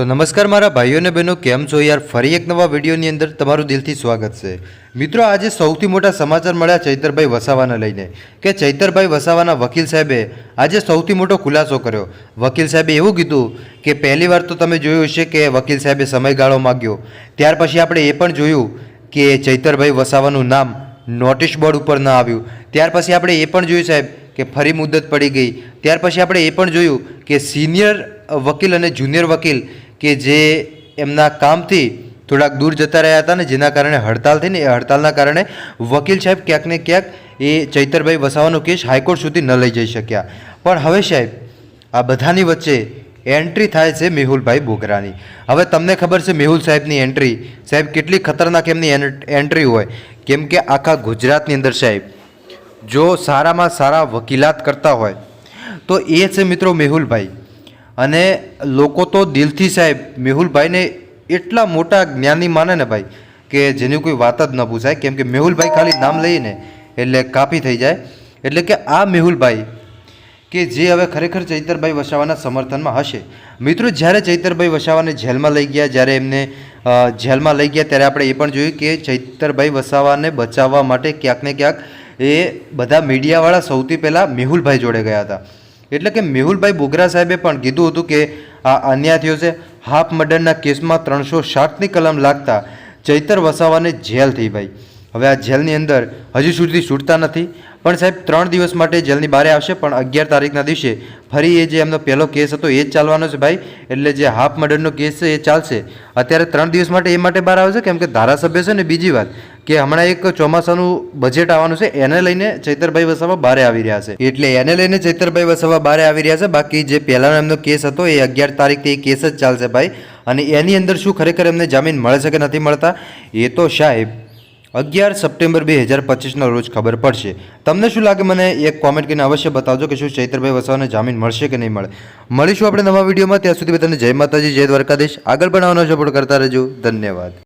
તો નમસ્કાર મારા ભાઈઓ અને બહેનો, કેમ છો યાર? ફરી એક નવા વિડીયોની અંદર તમારું દિલથી સ્વાગત છે. મિત્રો, આજે સૌથી મોટા સમાચાર મળ્યા ચૈતરભાઈ વસાવાને લઈને કે ચૈતરભાઈ વસાવાના વકીલ સાહેબે આજે સૌથી મોટો ખુલાસો કર્યો. વકીલ સાહેબે એવું કીધું કે પહેલી વાર તો તમે જોયું હશે કે વકીલ સાહેબે સમયગાળો માગ્યો. ત્યાર પછી આપણે એ પણ જોયું કે ચૈતરભાઈ વસાવાનું નામ નોટિસ બોર્ડ ઉપર ન આવ્યું. ત્યાર પછી આપણે એ પણ જોયું સાહેબ કે ફરી મુદત પડી ગઈ. ત્યાર પછી આપણે એ પણ જોયું કે સિનિયર વકીલ અને જુનિયર વકીલ કે જે એમના કામથી થોડાક દૂર જતા રહ્યા હતા ને જેના કારણે હડતાલ થઈ ને એ હડતાલના કારણે વકીલ સાહેબ ક્યાંક ને ક્યાંક એ ચૈતરભાઈ વસાવાનો કેસ હાઈકોર્ટ સુધી ન લઈ જઈ શક્યા. પણ હવે સાહેબ, આ બધાની વચ્ચે એન્ટ્રી થાય છે મેહુલભાઈ બોગરાની. હવે તમને ખબર છે મેહુલ સાહેબની એન્ટ્રી. સાહેબ, કેટલી ખતરનાક એમની એન્ટ્રી હોય. કેમ કે આખા ગુજરાતની અંદર સાહેબ, જો સારામાં સારા વકીલાત કરતા હોય, તો એ છે મિત્રો મેહુલભાઈ. અને લોકો તો દિલથી સાહેબ, મેહુલભાઈને એટલા મોટા જ્ઞાની માને ને ભાઈ, કે જેની કોઈ વાત જ ન પૂછાય. કેમ કે મેહુલભાઈ ખાલી નામ લઈને એટલે કાપી થઈ જાય. એટલે કે આ મેહુલભાઈ, કે જે હવે ખરેખર ચૈતરભાઈ વસાવાના સમર્થનમાં હશે. મિત્રો, જ્યારે ચૈતરભાઈ વસાવાને જેલમાં લઈ ગયા, જ્યારે એમને જેલમાં લઈ ગયા, ત્યારે આપણે એ પણ જોયું કે ચૈતરભાઈ વસાવાને બચાવવા માટે ક્યાંક ને ક્યાંક એ બધા મીડિયાવાળા સૌથી પહેલાં મેહુલભાઈ જોડે ગયા હતા. એટલે કે મેહુલભાઈ બોગરા સાહેબે પણ કીધું હતું કે આ અન્યાય થયો છે. હાફ મર્ડરના કેસમાં ત્રણસો સાઠની કલમ લાગતા ચૈતર વસાવાને જેલ થઈ ભાઈ. હવે આ જેલની અંદર હજી સુધી છૂટતા નથી. પણ સાહેબ, ત્રણ દિવસ માટે જેલની બહાર આવશે, પણ અગિયાર તારીખના દિવસે ફરી એ જે એમનો પહેલો કેસ હતો એ જ ચાલવાનો છે ભાઈ. એટલે જે હાફ મર્ડરનો કેસ છે એ ચાલશે. અત્યારે ત્રણ દિવસ માટે એ માટે બહાર આવશે કેમ કે ધારાસભ્ય છે ને બીજી વાત. કે હમણાં એક ચોમાસાનું બજેટ આવવાનું છે, એને લઈને ચૈતરભાઈ વસાવા બારે આવી રહ્યા છે. એટલે એને લઈને ચૈતરભાઈ વસાવા બારે આવી રહ્યા છે. બાકી જે પહેલાનો એમનો કેસ હતો, એ અગિયાર તારીખથી એ કેસ જ ચાલશે ભાઈ. અને એની અંદર શું ખરેખર એમને જામીન મળે છે કે નથી મળતા? એ તો સાહેબ, અગિયાર સપ્ટેમ્બર બે હજાર પચીસના રોજ ખબર પડશે. તમને શું લાગે? મને એક કોમેન્ટ કરીને અવશ્ય બતાવજો કે શું ચૈતરભાઈ વસાવાને જામીન મળશે કે નહીં મળે. મળીશું આપણે નવા વિડીયોમાં. ત્યાં સુધી બધાને જય માતાજી, જય દ્વારકાધીશ. આગળ બનાવવાનો સપોર્ટ કરતા રહેજો. ધન્યવાદ.